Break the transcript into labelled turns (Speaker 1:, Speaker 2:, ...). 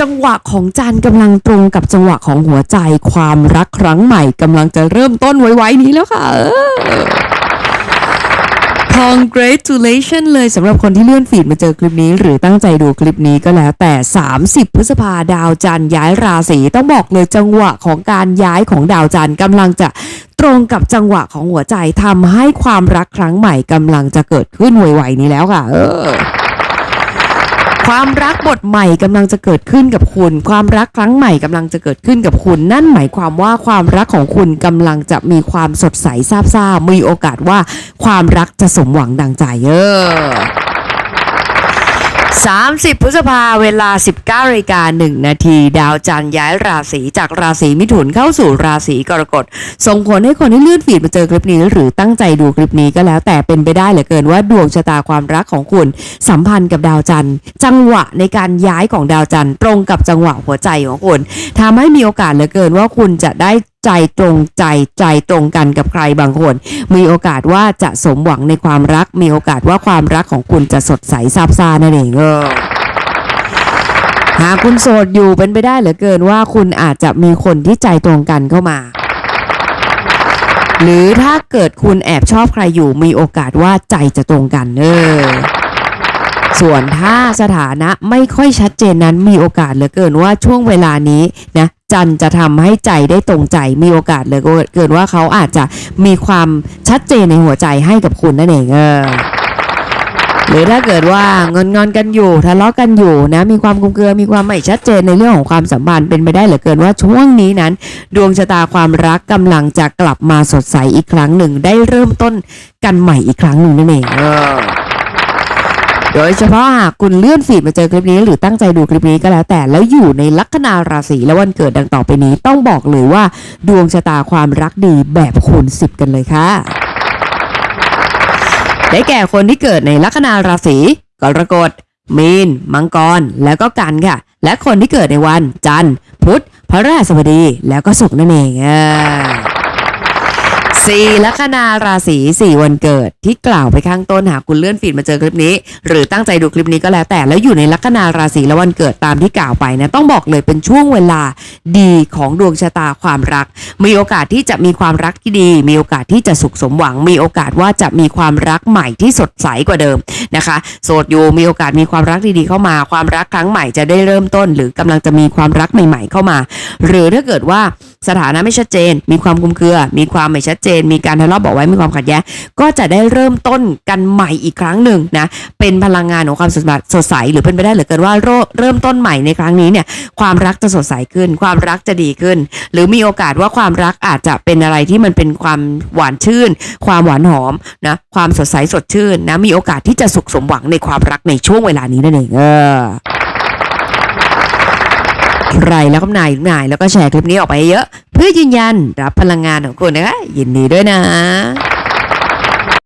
Speaker 1: จังหวะของจันทร์กำลังตรงกับจังหวะของหัวใจความรักครั้งใหม่กำลังจะเริ่มต้นไว้ๆนี้แล้วค่ะ congratulation เลยสำหรับคนที่เลื่อนฟีดมาเจอคลิปนี้ หรือตั้งใจดูคลิปนี้ก็แล้วแต่ 30 พฤษภาดาวจันย้ายราศีต้องบอกเลยจังหวะของการย้ายของดาวจันกำลังจะตรงกับจังหวะของหัวใจทำให้ความรักครั้งใหม่กำลังจะเกิดขึ้นไวๆนี้แล้วค่ะ เออ ความรักบทใหม่กำลังจะเกิดขึ้นกับคุณ ความรักครั้งใหม่กำลังจะเกิดขึ้นกับคุณ นั่นหมายความว่าความรักของคุณกำลังจะมีความสดใสซาบซ่ามีโอกาสว่าความรักจะสมหวังดังใจเออ 30 พฤษภาเวลา 19นาฬิกา1นาทีดาวจันทร์ย้ายราศีจากราศีมิถุนเข้าสู่ราศีกรกฎส่งผลให้คนที่เลื่อนฟีดมาเจอคลิปนี้ หรือตั้งใจดูคลิปนี้ก็แล้วแต่เป็นไปได้เหลือเกินว่าดวงชะตาความรักของคุณ สัมพันธ์กับดาวจันทร์ จังหวะในการย้ายของดาวจันทร์ตรงกับจังหวะหัวใจของคุณทำให้มีโอกาสเหลือเกินว่าคุณจะได้ ใจตรงใจใจตรงกันกับใครบางคน มีโอกาสว่าจะสมหวังในความรัก มีโอกาสว่าความรักของคุณจะสดใสซาบซ่านั่นเองเออหากคุณโสดอยู่เป็นไปได้เหลือเกินว่าคุณอาจจะมีคนที่ใจตรงกันเข้ามา หรือถ้าเกิดคุณแอบชอบใครอยู่มีโอกาสว่าใจจะตรงกันเออ ส่วนถ้าสถานะไม่ค่อยชัดเจนนั้นมีโอกาสเหลือเกินว่าช่วงเวลานี้นะจันจะทำให้ใจได้ตรงใจมีโอกาสเหลือเกินว่าเขาอาจจะมีความชัดเจนในหัวใจให้กับคุณนั่นเองเออหรือถ้าเกิดว่างอนงอนกันอยู่ทะเลาะกันอยู่นะ มีความกุมเกลือมีความไม่ชัดเจนในเรื่องของความสัมพันธ์เป็นไปได้เหลือเกินว่าช่วงนี้นั้น ดวงชะตาความรักกำลังจะกลับมาสดใสอีกครั้งหนึ่ง ได้เริ่มต้นกันใหม่อีกครั้งหนึ่งนั่นเองเออ โดยเฉพาะหากคุณเลื่อนฟีดมาเจอคลิปนี้ หรือตั้งใจดูคลิปนี้ก็แล้วแต่แล้วอยู่ในลัคนาราศีและวันเกิดดังต่อไปนี้ ต้องบอกเลยว่า ดวงชะตาความรักดีแบบคูณสิบกันเลยค่ะ ได้แก่คนที่เกิดในลัคนาราศีกรกฎมีน มังกร แล้วก็กันค่ะ และคนที่เกิดในวันจันทร์ พุธพระราชบดี แล้วก็ศุกร์นั่นเองอ่า สี่ลัคนาราศีสี่วันเกิด ที่กล่าวไปข้างต้นหากคุณเลื่อนฟีดมาเจอคลิปนี้ หรือตั้งใจดูคลิปนี้ก็แล้วแต่แล้วอยู่ในลัคนาราศีและวันเกิดตามที่กล่าวไปนะต้องบอกเลยเป็นช่วงเวลาดีของดวงชะตาความรัก มีโอกาสที่จะมีความรักที่ดี มีโอกาสที่จะสุขสมหวัง มีโอกาสว่าจะมีความรักใหม่ที่สดใสกว่าเดิมนะคะ โสดอยู่มีโอกาสมีความรักดีๆเข้ามา ความรักครั้งใหม่จะได้เริ่มต้น หรือกำลังจะมีความรักใหม่ ๆ เข้ามา หรือถ้าเกิดว่า สถานะไม่ชัดเจน มีความคุมเครือ มีความไม่ชัดเจน มีการทะเลาะเบอกไว้มีความขัดแย้ง ก็จะได้เริ่มต้นกันใหม่อีกครั้งหนึ่งนะ เป็นพลังงานของความสดใส หรือเป็นไปได้เหลือเกินว่าโรเริ่มต้นใหม่ในครั้งนี้เนี่ย ความรักจะสดใสขึ้น ความรักจะดีขึ้น หรือมีโอกาสว่าความรักอาจจะเป็นอะไรที่มันเป็นความหวานชื่น ความหวานหอมนะ ความสดใสสดชื่นนะ มีโอกาสที่จะสุขสมหวังในความรักในช่วงเวลานี้นั่นเองเออ ใครแล้วก็นายนายแล้วก็แชร์คลิปนี้ออกไปเยอะ เพื่อยืนยันรับพลังงานของคุณนะคะยินดีด้วยนะ